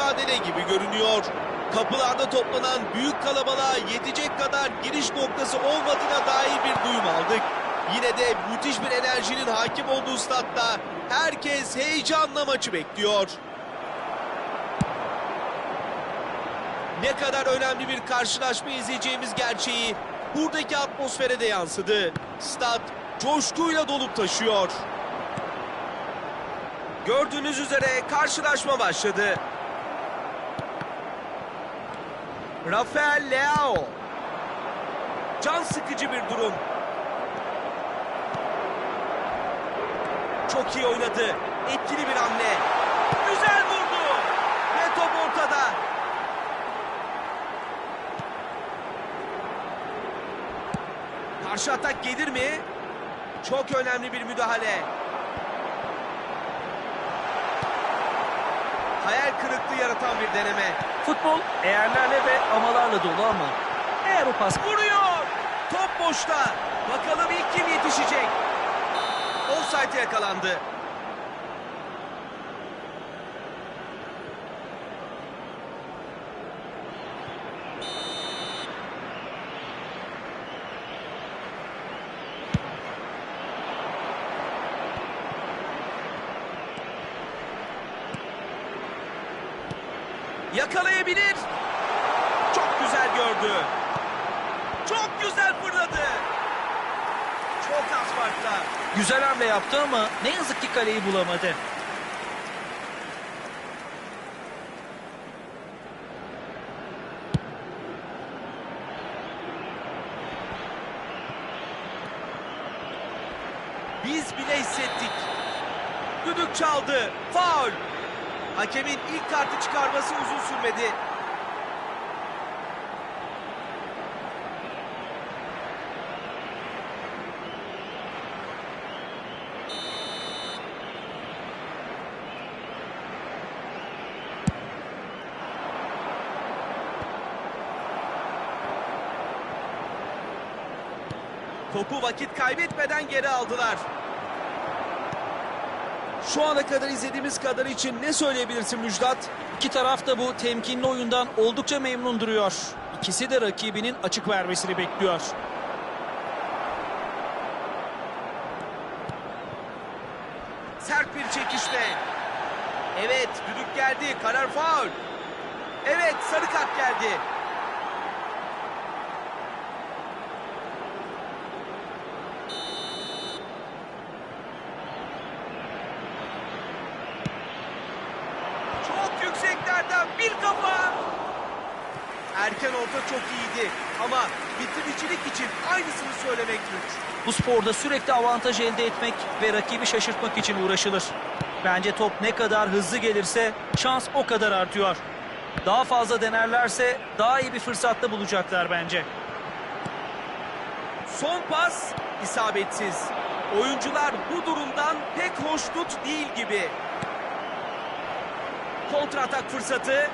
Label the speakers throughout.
Speaker 1: mücadele gibi görünüyor. Kapılarda toplanan büyük kalabalığa yetecek kadar giriş noktası olmadığına dair bir duyum aldık. Yine de müthiş bir enerjinin hakim olduğu statta herkes heyecanla maçı bekliyor. Ne kadar önemli bir karşılaşma izleyeceğimiz gerçeği buradaki atmosfere de yansıdı. Stat coşkuyla dolup taşıyor. Gördüğünüz üzere karşılaşma başladı. Rafael Leao. Can sıkıcı bir durum. Çok iyi oynadı. Etkili bir hamle. Güzel vurdu. Ve top ortada. Karşı atak gelir mi? Çok önemli bir müdahale. Hayal kırıklığı yaratan bir deneme.
Speaker 2: Futbol eğerlerle ve amalarla dolu ama eğer o pas
Speaker 1: Vuruyor. Top boşta. Bakalım ilk kim yetişecek? Offside'e yakalandı. Yakalayabilir. Çok güzel gördü. Çok güzel fırladı. Çok az farkla.
Speaker 2: güzel hamle yaptı ama ne yazık ki kaleyi bulamadı.
Speaker 1: Biz bile hissettik. Düdük çaldı. Faul. Hakemin ilk kartı çıkarması uzun sürmedi. Topu vakit kaybetmeden geri aldılar. Şu ana kadar izlediğimiz kadar için ne söyleyebilirsin Müjdat?
Speaker 2: İki taraf da bu temkinli oyundan oldukça memnun duruyor. İkisi de rakibinin açık vermesini bekliyor.
Speaker 1: Sert bir çekişme. Evet, düdük geldi. Karar faul. Evet, sarı kart geldi. Çok yükseklerden bir kafa. Erken orta çok iyiydi ama bitiricilik için aynısını söylemek güç.
Speaker 2: Bu sporda sürekli avantaj elde etmek ve rakibi şaşırtmak için uğraşılır. Bence top ne kadar hızlı gelirse şans o kadar artıyor. Daha fazla denerlerse daha iyi bir fırsatta bulacaklar bence.
Speaker 1: Son pas isabetsiz. Oyuncular bu durumdan pek hoşnut değil gibi. Kontratak fırsatı.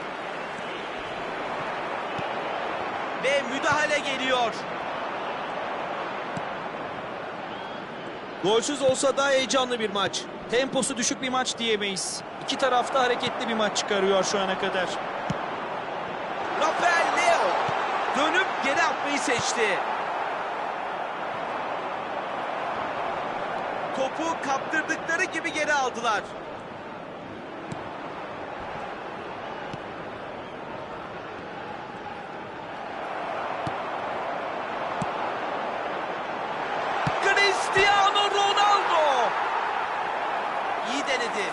Speaker 1: Ve müdahale geliyor. Golsüz olsa da heyecanlı bir maç.
Speaker 2: Temposu düşük bir maç diyemeyiz. İki tarafta hareketli bir maç çıkarıyor şu ana kadar.
Speaker 1: Rafael Leo dönüp geri atmayı seçti. Topu kaptırdıkları gibi geri aldılar. Cristiano Ronaldo. İyi denedi.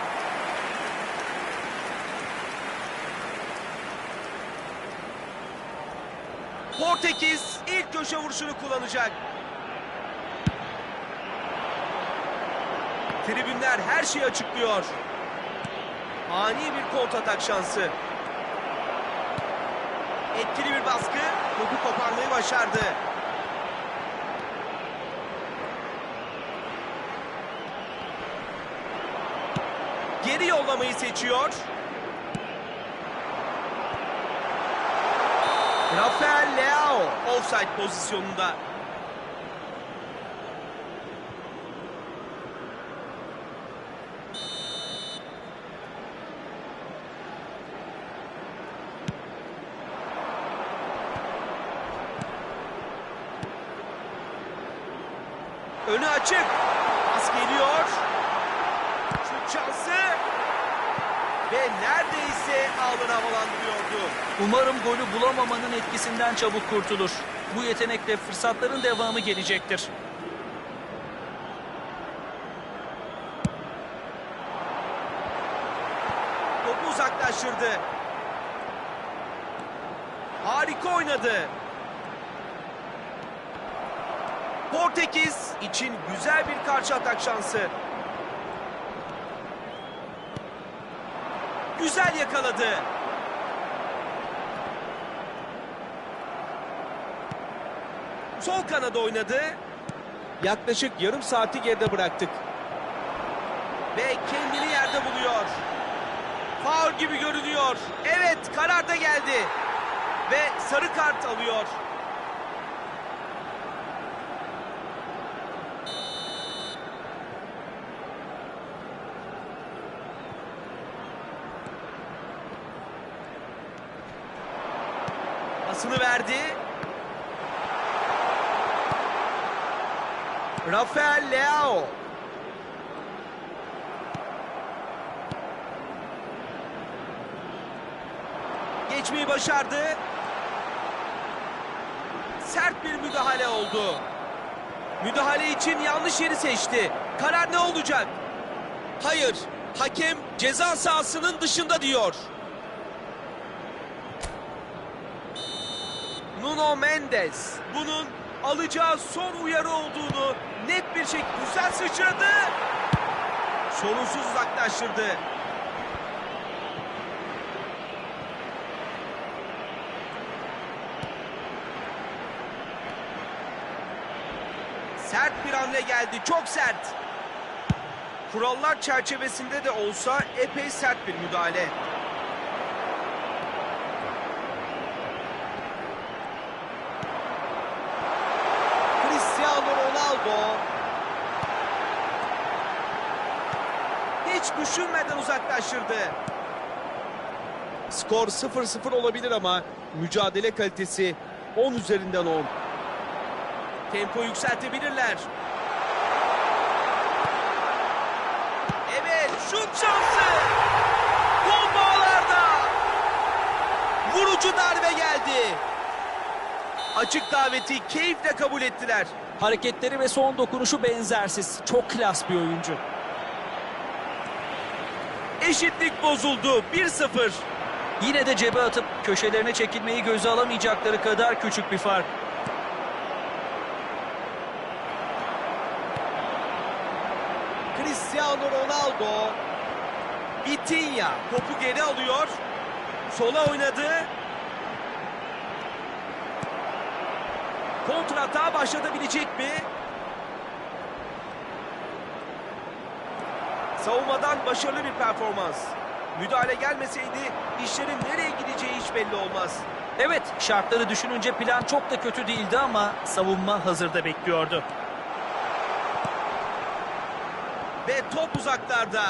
Speaker 1: Portekiz ilk köşe vuruşunu kullanacak. Tribünler her şeyi açıklıyor. Ani bir kontratak şansı. Etkili bir baskı. Topu koparmayı başardı. Geri yollamayı seçiyor. Rafael Leao offside pozisyonunda. Önü açık. Pas geliyor. Şut şansı. Ve neredeyse ağları havalandırıyordu.
Speaker 2: Umarım golü bulamamanın etkisinden çabuk kurtulur. Bu yetenekle fırsatların devamı gelecektir.
Speaker 1: Topu uzaklaştırdı. Harika oynadı. Portekiz için güzel bir karşı atak şansı. Güzel yakaladı. Sol kanada oynadı. Yaklaşık yarım saati geride bıraktık. Ve kendini yerde buluyor. Faul gibi görünüyor. Evet karar da geldi. Ve sarı kart alıyor. Pasını verdi. Rafael Leao. Geçmeyi başardı. Sert bir müdahale oldu. Müdahale için yanlış yeri seçti. Karar ne olacak? Hayır, hakem ceza sahasının dışında diyor. Nuno Mendes bunun alacağı son uyarı olduğunu net bir şekilde güzel sıçradı. Sorunsuz uzaklaştırdı. Sert bir hamle geldi. Çok sert. Kurallar çerçevesinde de olsa epey sert bir müdahale. Cristiano Ronaldo. Hiç düşünmeden uzaklaştırdı. Skor 0-0 olabilir ama mücadele kalitesi 10 üzerinden 10. Tempo yükseltebilirler. Evet, şut şansı. Gol bağlarda. Vurucu darbe geldi. Açık daveti keyifle kabul ettiler.
Speaker 2: Hareketleri ve son dokunuşu benzersiz. Çok klas bir oyuncu.
Speaker 1: Eşitlik bozuldu. 1-0.
Speaker 2: Yine de cebe atıp köşelerine çekilmeyi göze alamayacakları kadar küçük bir fark.
Speaker 1: Cristiano Ronaldo. Vitinha topu geri alıyor. Sola oynadı. Kontratağa başlatabilecek mi? Savunmadan başarılı bir performans. Müdahale gelmeseydi işlerin nereye gideceği hiç belli olmaz.
Speaker 2: Evet, şartları düşününce plan çok da kötü değildi ama savunma hazırda bekliyordu.
Speaker 1: Ve top uzaklarda.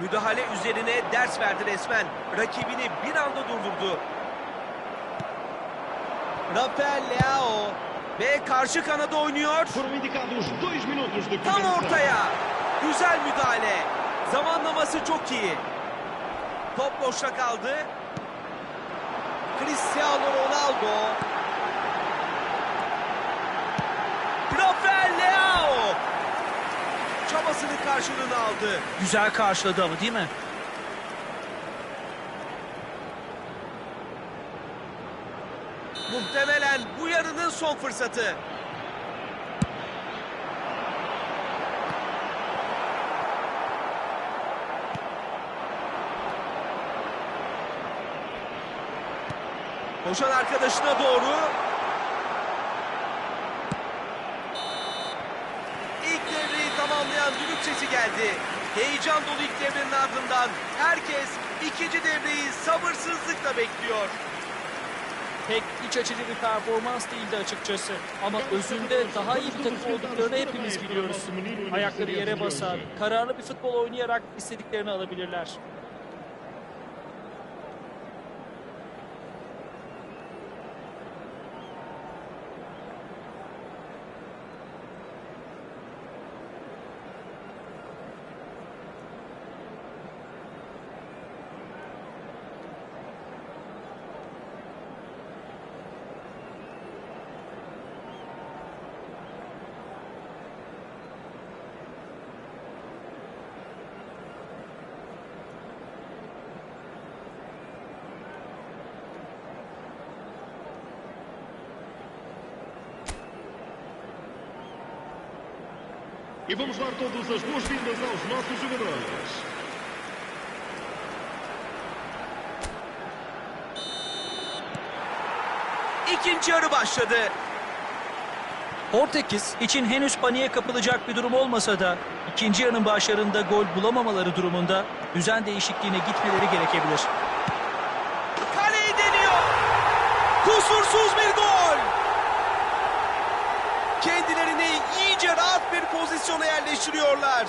Speaker 1: Müdahale üzerine ders verdi resmen. Rakibini bir anda durdurdu. Rafael Leao ve karşı kanada oynuyor. Tam ortaya. Güzel müdahale. Zamanlaması çok iyi. Top boşta kaldı. Cristiano Ronaldo. Rafael Leao. Çabasının karşılığını aldı.
Speaker 2: Güzel karşıladı ama değil mi?
Speaker 1: Muhtemelen yarının son fırsatı. Koşan arkadaşına doğru. İlk devreyi tamamlayan düdük sesi geldi. Heyecan dolu ilk devrenin ardından herkes ikinci devreyi sabırsızlıkla bekliyor.
Speaker 2: Pek iç açıcı bir performans değildi açıkçası. Ama özünde daha iyi bir takım olduklarını hepimiz biliyoruz. Ayakları yere basar, kararlı bir futbol oynayarak istediklerini alabilirler.
Speaker 3: E vamos dar todas as boas-vindas aos nossos jogadores.
Speaker 1: İkinci yarı başladı.
Speaker 2: Portekiz için henüz paniğe kapılacak bir durum olmasa da ikinci yarının başlarında gol bulamamaları durumunda düzen değişikliğine gitmeleri gerekebilir.
Speaker 1: Kaleyi deniyor. Kusursuz bir gol. İyice rahat bir pozisyona yerleştiriyorlar.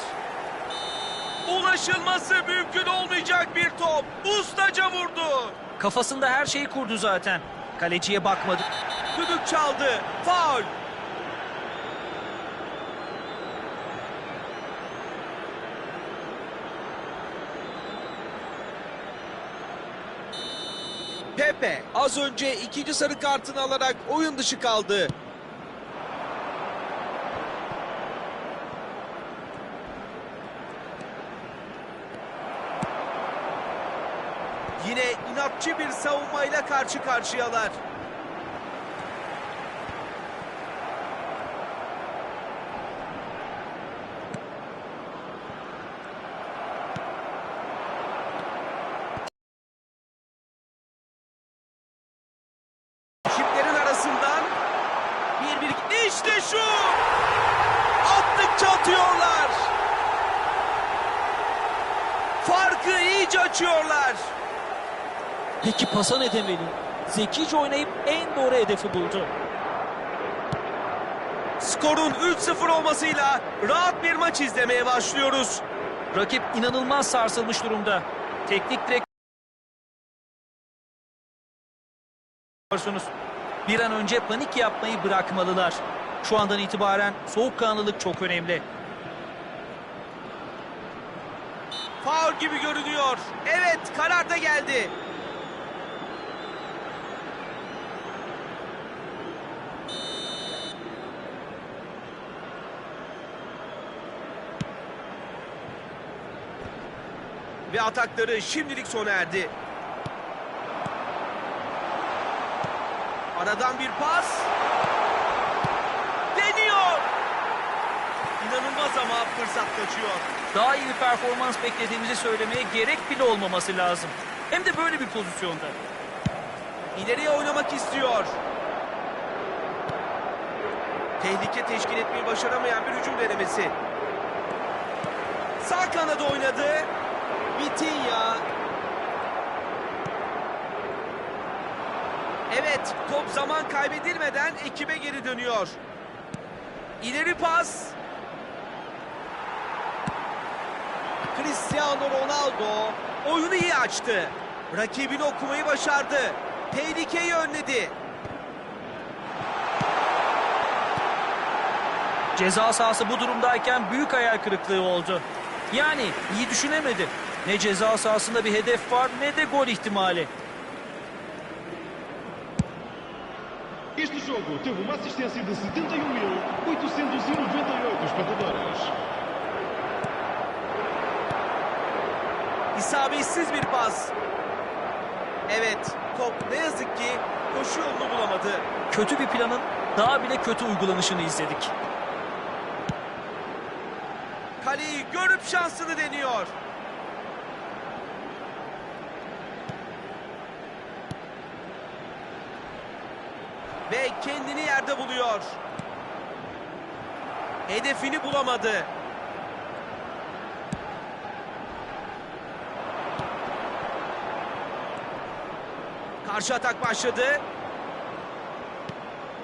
Speaker 1: Ulaşılması mümkün olmayacak bir top. Ustaca vurdu.
Speaker 2: Kafasında her şeyi kurdu zaten. Kaleciye bakmadı.
Speaker 1: Düdük çaldı. Faul. Pepe az önce ikinci sarı kartını alarak oyun dışı kaldı. İnatçı bir savunmayla karşı karşıyalar. Çiftlerin arasından bir bir işte şu attıkça atıyorlar. Farkı iyice açıyorlar.
Speaker 2: Peki pasa ne demeli? Zekice oynayıp en doğru hedefi buldu.
Speaker 1: Skorun 3-0 olmasıyla rahat bir maç izlemeye başlıyoruz.
Speaker 2: Rakip inanılmaz sarsılmış durumda. Teknik direktörsunuz. Bir an önce panik yapmayı bırakmalılar. Şu andan itibaren soğukkanlılık çok önemli.
Speaker 1: Faul gibi görünüyor. Evet karar da geldi. Atakları şimdilik sona erdi. Aradan bir pas. Deniyor. İnanılmaz ama fırsat kaçıyor.
Speaker 2: Daha iyi bir performans beklediğimizi söylemeye gerek bile olmaması lazım. Hem de böyle bir pozisyonda.
Speaker 1: İleriye oynamak istiyor. Tehlike teşkil etmeyi başaramayan bir hücum denemesi. Sağ kanada oynadı. Vitinha. Evet, top zaman kaybedilmeden ekibe geri dönüyor. İleri pas. Cristiano Ronaldo oyunu iyi açtı. Rakibini okumayı başardı. Tehlikeyi önledi.
Speaker 2: Ceza sahası bu durumdayken büyük hayal kırıklığı oldu. Yani iyi düşünemedi. Ne ceza sahasında bir hedef var ne de gol ihtimali.
Speaker 3: Este jogo teve uma assistência de 71.898 espectadores.
Speaker 1: İsabetsiz bir pas. Evet, top ne yazık ki koşu yolunu bulamadı.
Speaker 2: Kötü bir planın daha bile kötü uygulanışını izledik.
Speaker 1: Kaleyi görüp şansını deniyor. Kendini yerde buluyor. Hedefini bulamadı. Karşı atak başladı.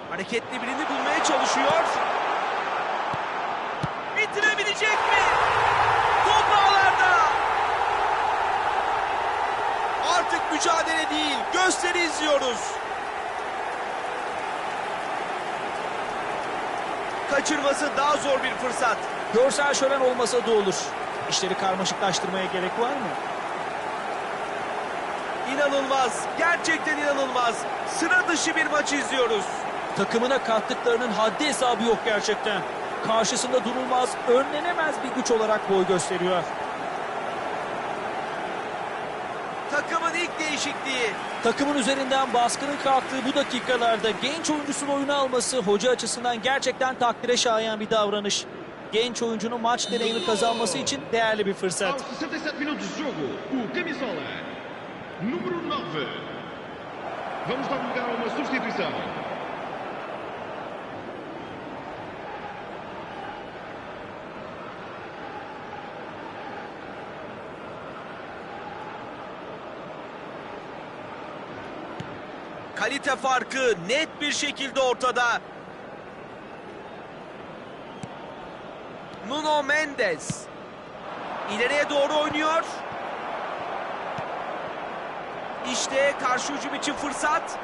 Speaker 1: Hareketli birini bulmaya çalışıyor. Bitirebilecek mi? Top ağlarda. Artık mücadele değil, gösteri izliyoruz. Kaçırması daha zor bir fırsat.
Speaker 2: Görsel şölen olmasa da olur. İşleri karmaşıklaştırmaya gerek var mı?
Speaker 1: İnanılmaz, gerçekten inanılmaz. Sıra dışı bir maç izliyoruz.
Speaker 2: Takımına kattıklarının haddi hesabı yok gerçekten. Karşısında durulmaz, önlenemez bir güç olarak boy gösteriyor.
Speaker 1: Takımın ilk değişikliği.
Speaker 2: Takımın üzerinden baskının kalktığı bu dakikalarda genç oyuncusun oyunu alması hoca açısından gerçekten takdire şayan bir davranış. Genç oyuncunun maç deneyimi kazanması için değerli bir fırsat.
Speaker 3: Aos 67 minutos de jogo, o camisola número 9. Vamos dar lugar a uma substituição.
Speaker 1: Kalite farkı net bir şekilde ortada. Nuno Mendes. İleriye doğru oynuyor. İşte karşı hücum için fırsat.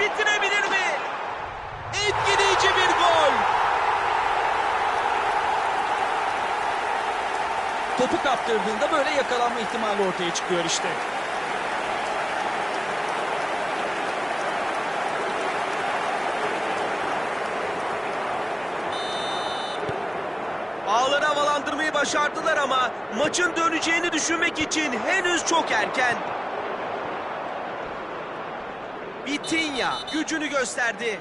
Speaker 1: Bitirebilir mi? Etkileyici bir gol.
Speaker 2: Topu kaptırdığında böyle yakalanma ihtimali ortaya çıkıyor işte.
Speaker 1: Ağları havalandırmayı başardılar ama maçın döneceğini düşünmek için henüz çok erken. Vitinha gücünü gösterdi.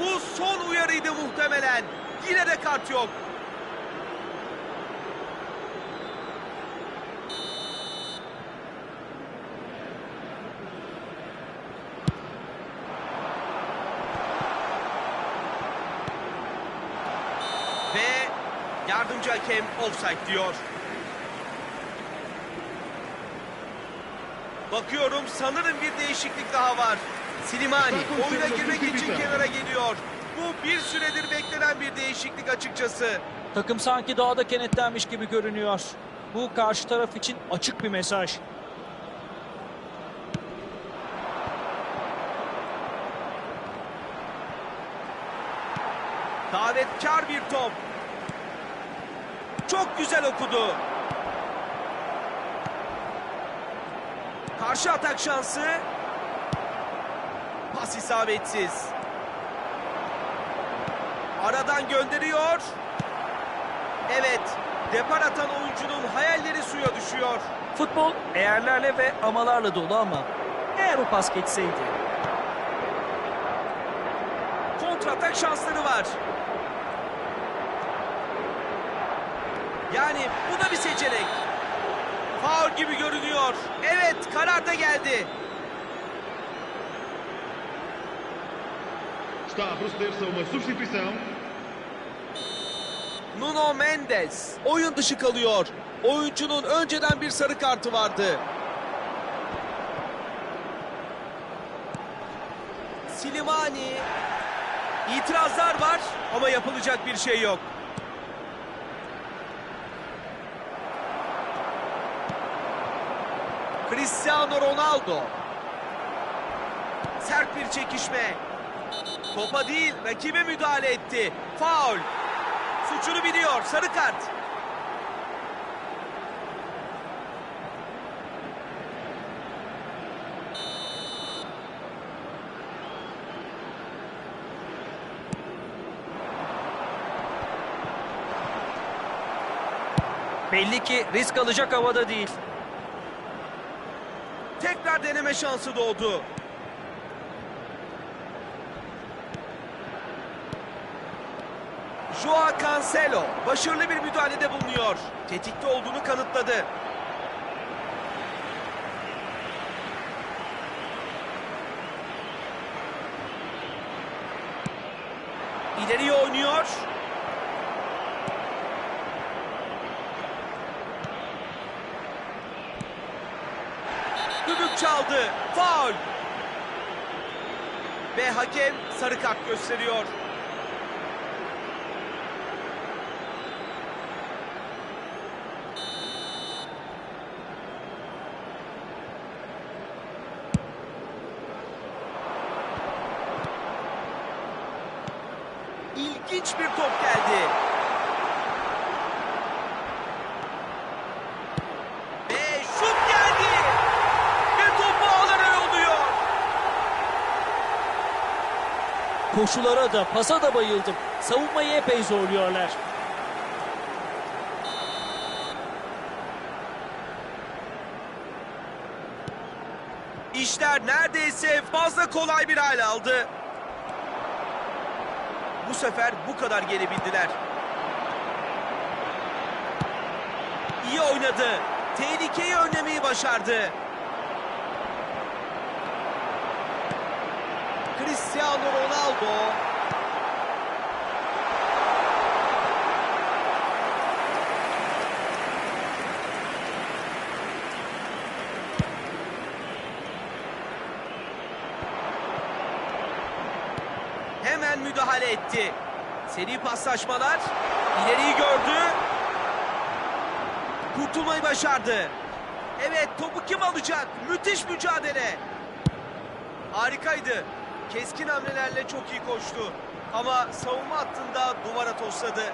Speaker 1: Bu son uyarıydı muhtemelen. Yine de kart yok. Ve yardımcı hakem offside diyor. Bakıyorum sanırım bir değişiklik daha var. Silimani oyuna girmek için kenara geliyor. Bu bir süredir beklenen bir değişiklik açıkçası.
Speaker 2: Takım sanki daha da kenetlenmiş gibi görünüyor. Bu karşı taraf için açık bir mesaj.
Speaker 1: Davetkar bir top. Çok güzel okudu. Karşı atak şansı. Pas isabetsiz. Aradan gönderiyor. Evet, depar atan oyuncunun hayalleri suya düşüyor.
Speaker 2: Futbol eğerlerle ve amalarla dolu ama eğer o pas geçseydi.
Speaker 1: kontratak şansları var. Yani bu da bir seçenek. Faul gibi görünüyor. Evet karar da geldi.
Speaker 3: Está a proceder-se a uma substituição.
Speaker 1: Nuno Mendes oyun dışı kalıyor. Oyuncunun önceden bir sarı kartı vardı. Silimani itirazlar var ama yapılacak bir şey yok. Cristiano Ronaldo. Sert bir çekişme. Topa değil rakibe müdahale etti. Faul. Suçunu biliyor. Sarı kart.
Speaker 2: Belli ki risk alacak havada değil.
Speaker 1: Tekrar deneme şansı doğdu. Joao Cancelo başarılı bir müdahalede bulunuyor. Tetikte olduğunu kanıtladı. İleriye oynuyor. Düdük çaldı. Faul. Ve hakem sarı kart gösteriyor. İlginç bir top geldi. Ve şut geldi. Ve topu ağlara yolluyor.
Speaker 2: Koşulara da pasa da bayıldım. Savunmayı epey zorluyorlar.
Speaker 1: İşler neredeyse fazla kolay bir hal aldı. bu sefer bu kadar gelebildiler. İyi oynadı. Tehlikeyi önlemeyi başardı. Cristiano Ronaldo. Hemen müdahale etti. Seri paslaşmalar. İleriyi gördü. Kurtulmayı başardı. Evet topu kim alacak? Müthiş mücadele. Harikaydı. Keskin hamlelerle çok iyi koştu. Ama savunma hattında duvara tosladı.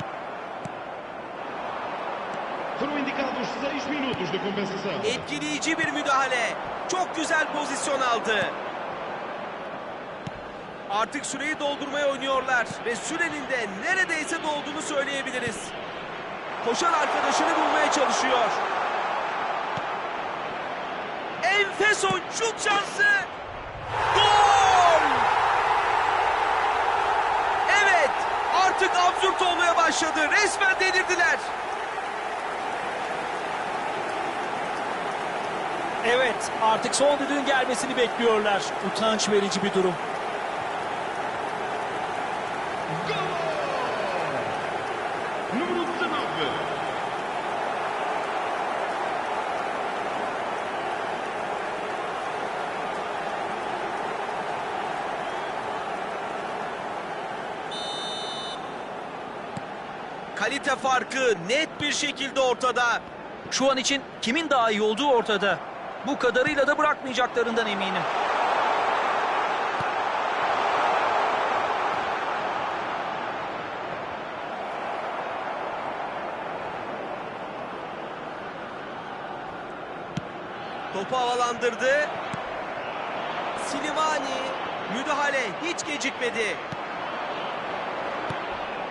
Speaker 3: Foram indicados 6 minutos de compensação.
Speaker 1: Etkileyici bir müdahale. Çok güzel pozisyon aldı. Artık süreyi doldurmaya oynuyorlar ve sürenin de neredeyse dolduğunu söyleyebiliriz. Koşan arkadaşını bulmaya çalışıyor. Enfes şut şansı. Gol! Evet, artık absürt olmaya başladı. Resmen delirdiler.
Speaker 2: Evet artık son düdüğün gelmesini bekliyorlar. Utanç verici bir durum.
Speaker 3: Gol! Número 19.
Speaker 1: Kalite farkı net bir şekilde ortada.
Speaker 2: Şu an için kimin daha iyi olduğu ortada. Bu kadarıyla da bırakmayacaklarından eminim.
Speaker 1: Topu havalandırdı. Silimani müdahale hiç gecikmedi.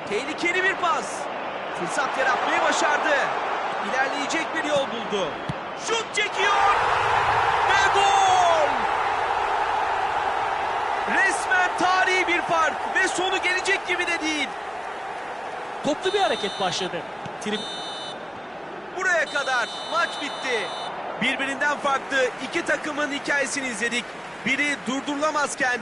Speaker 1: Tehlikeli bir pas. Fırsat yaratmayı başardı. İlerleyecek bir yol buldu. Şut çekiyor. Ve gol! Resmen tarihi bir fark ve sonu gelecek gibi de değil.
Speaker 2: Toplu bir hareket başladı. Trip
Speaker 1: Buraya kadar maç bitti. Birbirinden farklı iki takımın hikayesini izledik. Biri durdurulamazken